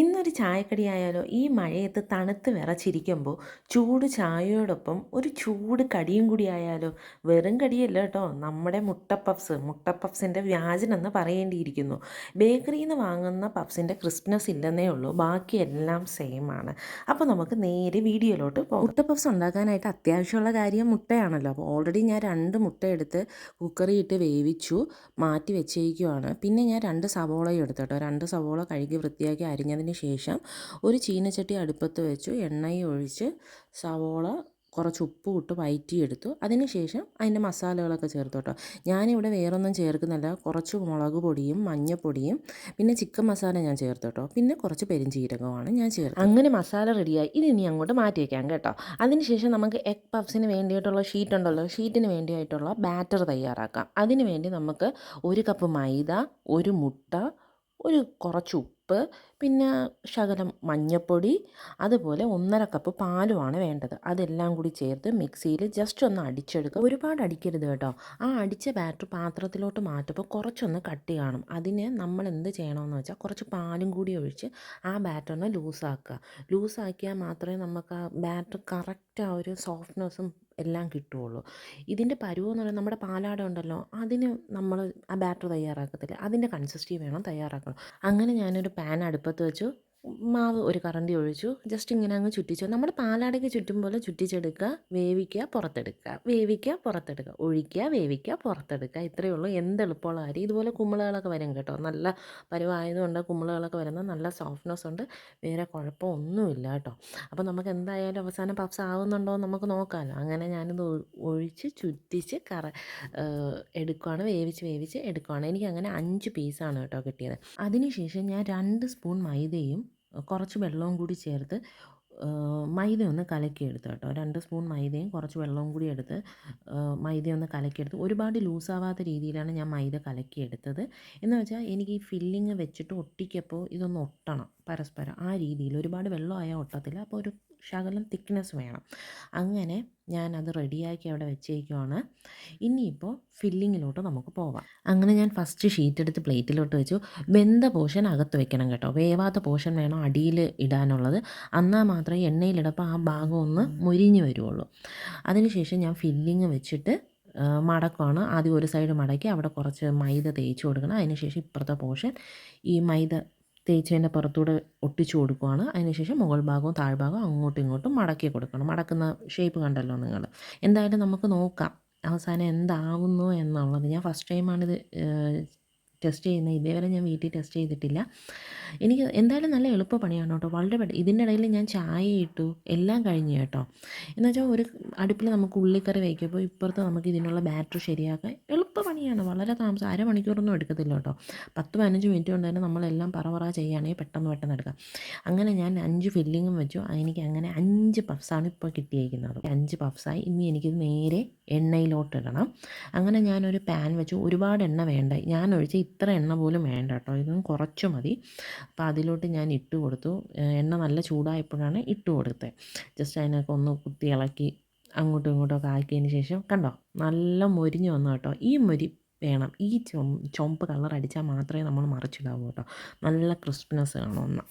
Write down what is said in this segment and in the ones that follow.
ഇന്നൊരു ചായക്കടിയായാലോ ഈ മഴയത്ത് തണുത്ത് വിറച്ചിരിക്കുമ്പോൾ ചൂട് ചായയോടൊപ്പം ഒരു ചൂട് കടിയും കൂടി ആയാലോ വെറും കടിയല്ല കേട്ടോ. നമ്മുടെ മുട്ട പഫ്സ് മുട്ട പഫ്സിന്റെ വ്യാജനെന്ന് പറയേണ്ടിയിരിക്കുന്നു. ബേക്കറിയിൽ നിന്ന് വാങ്ങുന്ന പഫ്സിന്റെ ക്രിസ്പ്നെസ് ഇല്ലെന്നേ ഉള്ളൂ. ബാക്കിയെല്ലാം സെയിം ആണ്. അപ്പോൾ നമുക്ക് നേരെ വീഡിയോയിലോട്ട് പോകാം. മുട്ട പഫ്സ് ഉണ്ടാക്കാനായിട്ട് അത്യാവശ്യമുള്ള കാര്യം മുട്ടയാണല്ലോ. അപ്പോൾ ഓൾറെഡി ഞാൻ രണ്ട് മുട്ട എടുത്ത് കുക്കറി ഇട്ട് വേവിച്ചു മാറ്റി വെച്ചേക്കുവാണ്. പിന്നെ ഞാൻ രണ്ട് സവോളയും എടുത്തു കേട്ടോ. രണ്ട് സവോള കഴുകി വൃത്തിയാക്കി അരിഞ്ഞതിന് ശേഷം ഒരു ചീനച്ചട്ടി അടുപ്പത്ത് വെച്ചു. എണ്ണയും ഒഴിച്ച് സവോള കുറച്ച് ഉപ്പ് ഇട്ട് വയറ്റിയെടുത്തു. അതിന് ശേഷം അതിന്റെ മസാലകളൊക്കെ ചേർത്തു കേട്ടോ. ഞാനിവിടെ വേറൊന്നും ചേർക്കുന്നില്ല. കുറച്ച് മുളക് പൊടിയും മഞ്ഞൾപ്പൊടിയും പിന്നെ ചിക്കൻ മസാല ഞാൻ ചേർത്ത് കേട്ടോ. പിന്നെ കുറച്ച് പെരിഞ്ചീരകമാണ് ഞാൻ ചേർത്ത് അങ്ങനെ മസാല റെഡിയായി. ഇത് ഇനി അങ്ങോട്ട് മാറ്റി വയ്ക്കാം കേട്ടോ. അതിനുശേഷം നമുക്ക് എഗ് പഫ്സിന് വേണ്ടിയിട്ടുള്ള ഷീറ്റ് ഉണ്ടല്ലോ. ഷീറ്റിന് വേണ്ടിയായിട്ടുള്ള ബാറ്റർ തയ്യാറാക്കാം. അതിന് വേണ്ടി നമുക്ക് ഒരു കപ്പ് മൈദ ഒരു മുട്ട ഒരു കുറച്ച് ഉപ്പ് പിന്നെ ശകലം മഞ്ഞൾപ്പൊടി അതുപോലെ ഒന്നര കപ്പ് പാലുമാണ് വേണ്ടത്. അതെല്ലാം കൂടി ചേർത്ത് മിക്സിയിൽ ജസ്റ്റ് ഒന്ന് അടിച്ചെടുക്കുക ഒരുപാട് അടിക്കരുത് കേട്ടോ. ആ അടിച്ച ബാറ്റർ പാത്രത്തിലോട്ട് മാറ്റുമ്പോൾ കുറച്ചൊന്ന് കട്ടി കാണും. അതിന് നമ്മൾ എന്ത് ചെയ്യണമെന്ന് വെച്ചാൽ കുറച്ച് പാലും കൂടി ഒഴിച്ച് ആ ബാറ്ററിനെ ലൂസാക്കുക ലൂസാക്കിയാൽ മാത്രമേ നമുക്ക് ആ ബാറ്റർ കറക്റ്റ് ആ ഒരു സോഫ്റ്റ്നെസ്സും എല്ലാം കിട്ടുകയുള്ളൂ ഇതിന്റെ പരുവെന്ന് പറയുന്നത് നമ്മുടെ പാലാട ഉണ്ടല്ലോ അതിന് നമ്മൾ ആ ബാറ്റർ തയ്യാറാക്കത്തില്ല. അതിന്റെ കൺസിസ്റ്റി വേണം തയ്യാറാക്കണം അങ്ങനെ ഞാനൊരു പാൻ അടുപ്പത്ത് വെച്ചു. മാവ് ഒരു കറണ്ടി ഒഴിച്ചു. ജസ്റ്റ് ഇങ്ങനെ അങ്ങ് ചുറ്റിച്ചു. നമ്മൾ പാലാടയ്ക്ക് ചുറ്റും പോലെ ചുറ്റിച്ചെടുക്കുക വേവിക്കുക പുറത്തെടുക്കുക. വേവിക്കുക പുറത്തെടുക്കുക. ഒഴിക്കുക വേവിക്കുക പുറത്തെടുക്കുക. ഇത്രയേ ഉള്ളൂ. എന്ത് എളുപ്പമുള്ള കാര്യം. ഇതുപോലെ കുമ്മിളുകളൊക്കെ വരും കേട്ടോ. നല്ല പരുവായതുകൊണ്ട് കുമ്മിളുകളൊക്കെ വരുന്ന നല്ല സോഫ്റ്റ്നെസ് ഉണ്ട്. വേറെ കുഴപ്പമൊന്നുമില്ല കേട്ടോ. അപ്പോൾ നമുക്ക് എന്തായാലും അവസാനം പഫ്സ് ആവുന്നുണ്ടോ നമുക്ക് നോക്കാമല്ലോ അങ്ങനെ ഞാനിത് ഒഴിച്ച് ചുറ്റിച്ച് കറ എടുക്കുകയാണ് വേവിച്ച് വേവിച്ച് എടുക്കുകയാണ് എനിക്ക് അങ്ങനെ അഞ്ച് പീസാണ് കേട്ടോ കിട്ടിയത്. അതിനുശേഷം ഞാൻ രണ്ട് സ്പൂൺ മൈദയും കുറച്ച് വെള്ളവും കൂടി ചേർത്ത് മൈദ ഒന്ന് കലക്കിയെടുത്ത് കേട്ടോ. രണ്ട് സ്പൂൺ മൈദയും കുറച്ച് വെള്ളവും കൂടി എടുത്ത് മൈദ ഒന്ന് കലക്കിയെടുത്ത്. ഒരുപാട് ലൂസാവാത്ത രീതിയിലാണ് ഞാൻ മൈദ കലക്കിയെടുത്തത്. എന്ന് വെച്ചാൽ എനിക്ക് ഈ ഫില്ലിങ് വെച്ചിട്ട് ഒട്ടിക്കപ്പോൾ ഇതൊന്ന് ഒട്ടണം പരസ്പരം. ആ രീതിയിൽ ഒരുപാട് വെള്ളമായാൽ ഒട്ടത്തില്ല. അപ്പോൾ ഒരു ശകലം തിക്നെസ് വേണം. അങ്ങനെ ഞാൻ ഞാനത് റെഡിയാക്കി അവിടെ വെച്ചേക്കുവാണ്. ഇനിയിപ്പോൾ ഫില്ലിങ്ങിലോട്ട് നമുക്ക് പോവാം. അങ്ങനെ ഞാൻ ഫസ്റ്റ് ഷീറ്റ് എടുത്ത് പ്ലേറ്റിലോട്ട് വെച്ചു. വെന്ത പോർഷൻ അകത്ത് വെക്കണം കേട്ടോ. വേവാത്ത പോർഷൻ വേണം അടിയിൽ ഇടാനുള്ളത്. എന്നാൽ മാത്രമേ എണ്ണയിലിടപ്പോൾ ആ ഭാഗം ഒന്ന് മുരിഞ്ഞ് വരുള്ളൂ അതിനുശേഷം ഞാൻ ഫില്ലിങ് വെച്ചിട്ട് മടക്കമാണ് ആദ്യം ഒരു സൈഡ് മടക്കി അവിടെ കുറച്ച് മൈദ തേച്ച് കൊടുക്കണം. അതിനുശേഷം ഇപ്പുറത്തെ പോർഷൻ ഈ മൈദ തേച്ചതിന്റെ പുറത്തൂടെ ഒട്ടിച്ചു കൊടുക്കുകയാണ് അതിനുശേഷം മുകൾ ഭാഗവും താഴ്ഭാഗവും അങ്ങോട്ടും ഇങ്ങോട്ടും മടക്കി കൊടുക്കണം. മടക്കുന്ന ഷേപ്പ് കണ്ടല്ലോ നിങ്ങൾ. എന്തായാലും നമുക്ക് നോക്കാം. അവസാനം എന്താവുന്നു എന്നുള്ളത്. ഞാൻ ഫസ്റ്റ് ടൈമാണിത് ടെസ്റ്റ് ചെയ്യുന്ന ഇതേവരെ ഞാൻ വീട്ടിൽ ടെസ്റ്റ് ചെയ്തിട്ടില്ല. എനിക്ക് എന്തായാലും നല്ല എളുപ്പ പണിയാണ് കേട്ടോ. വളരെ പെട്ടെന്ന് ഇതിന്റെ ഇടയിൽ ഞാൻ ചായ ഇട്ടു എല്ലാം കഴിഞ്ഞു കേട്ടോ. എന്നുവെച്ചാൽ ഒരു അടുപ്പിൽ നമുക്ക് ഉള്ളിക്കറി വയ്ക്കുമ്പോൾ ഇപ്പുറത്ത് നമുക്ക് ഇതിനുള്ള ബാറ്ററി ശരിയാക്കാൻ എളുപ്പ പണിയാണ് വളരെ താമസം. അരമണിക്കൂറൊന്നും എടുക്കത്തില്ല കേട്ടോ. പത്ത് പതിനഞ്ച് മിനിറ്റ് കൊണ്ട് തന്നെ നമ്മളെല്ലാം പറവറ ചെയ്യുകയാണെങ്കിൽ പെട്ടെന്ന് പെട്ടെന്ന് എടുക്കാം. അങ്ങനെ ഞാൻ അഞ്ച് ഫില്ലിങ്ങും വെച്ചു. എനിക്ക് അങ്ങനെ അഞ്ച് പഫ്സാണ് ഇപ്പോൾ കിട്ടിയിരിക്കുന്നത്. അഞ്ച് പഫ്സായി. ഇനി എനിക്കിത് നേരെ എണ്ണയിലോട്ട് ഇടണം. അങ്ങനെ ഞാനൊരു പാൻ വെച്ചു. ഒരുപാട് എണ്ണ വേണ്ട. ഞാൻ ഒഴിച്ച് ഇത്ര എണ്ണ പോലും വേണ്ട കേട്ടോ. ഇതും കുറച്ച് മതി. അപ്പോൾ അതിലോട്ട് ഞാൻ ഇട്ട് കൊടുത്തു. എണ്ണ നല്ല ചൂടായപ്പോഴാണ് ഇട്ട് കൊടുത്തത്. ജസ്റ്റ് അതിനൊക്കെ ഒന്ന് കുത്തി ഇളക്കി അങ്ങോട്ടും ഇങ്ങോട്ടും ആക്കിയതിന് ശേഷം കണ്ടോ? നല്ല മൊരിഞ്ഞ് വന്നു കേട്ടോ. ഈ മൊരി വേണം. ഈ ചുമപ്പ് കളർ അടിച്ചാൽ മാത്രമേ നമ്മൾ മറിച്ചിടാവൂ കേട്ടോ. നല്ല ക്രിസ്പിനെസ് കാണുമെന്ന്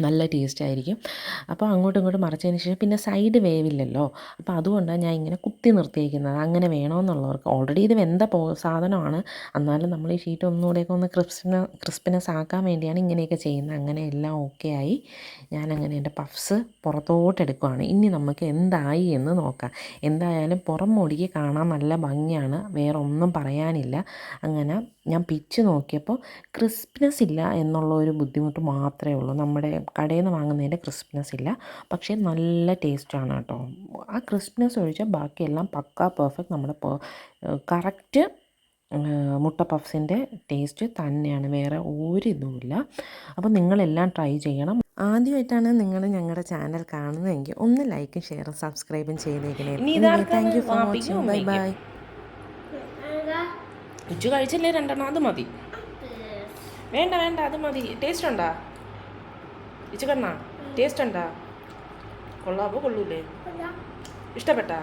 നല്ല ടേസ്റ്റ് ആയിരിക്കും. അപ്പോൾ അങ്ങോട്ടും ഇങ്ങോട്ടും മറച്ചതിന് ശേഷം പിന്നെ സൈഡ് വേവില്ലല്ലോ അപ്പോൾ അതുകൊണ്ടാണ് ഞാൻ ഇങ്ങനെ കുത്തി നിർത്തിയിരിക്കുന്നത്. അങ്ങനെ വേണമെന്നുള്ളവർക്ക് ഓൾറെഡി ഇത് വെന്ത പോ സാധനമാണ്. എന്നാലും നമ്മൾ ഈ ഷീറ്റ് ഒന്നുകൂടെയൊക്കെ ഒന്ന് ക്രിസ്പിന ക്രിസ്പിനെസ് ആക്കാൻ വേണ്ടിയാണ് ഇങ്ങനെയൊക്കെ ചെയ്യുന്നത്. അങ്ങനെ എല്ലാം ഓക്കെ ആയി. ഞാൻ അങ്ങനെ എന്റെ പഫ്സ് പുറത്തോട്ട് എടുക്കുവാണ്. ഇനി നമുക്ക് എന്തായി എന്ന് നോക്കാം. എന്തായാലും പുറം മുടിക്ക് കാണാൻ നല്ല ഭംഗിയാണ്. വേറെ ഒന്നും പറയാനില്ല. അങ്ങനെ ഞാൻ പിച്ച് നോക്കിയപ്പോൾ ക്രിസ്പിനെസ് ഇല്ല എന്നുള്ള ഒരു ബുദ്ധിമുട്ട് മാത്രമേ ഉള്ളൂ. നമ്മുടെ കടയിൽ നിന്ന് വാങ്ങുന്നതിന്റെ ക്രിസ്പിനെസ് ഇല്ല. പക്ഷേ നല്ല ടേസ്റ്റാണ് കേട്ടോ. ആ ക്രിസ്പിനെസ് ഒഴിച്ചാൽ ബാക്കിയെല്ലാം പക്ക പെർഫെക്റ്റ് നമ്മുടെ കറക്റ്റ് മുട്ട പഫ്സിന്റെ ടേസ്റ്റ് തന്നെയാണ്. വേറെ ഒരു ഇതുമില്ല. അപ്പോൾ നിങ്ങളെല്ലാം ട്രൈ ചെയ്യണം. ആദ്യമായിട്ടാണ് നിങ്ങൾ ഞങ്ങളുടെ ചാനൽ കാണുന്നതെങ്കിൽ ഒന്ന് ലൈക്കും ഷെയറും സബ്സ്ക്രൈബും ചെയ്തേക്കണേ. Thank you for watching bye bye ഉച്ച കഴിച്ചില്ലേ രണ്ടെണ്ണം? അത് മതി. വേണ്ട വേണ്ട അത് മതി. ടേസ്റ്റ് ഉണ്ടാ? ഇച്ചുകണ്ണ ടേസ്റ്റ് ഉണ്ടാ? കൊള്ളാവോ? കൊള്ളൂലേ? ഇഷ്ടപ്പെട്ടാ?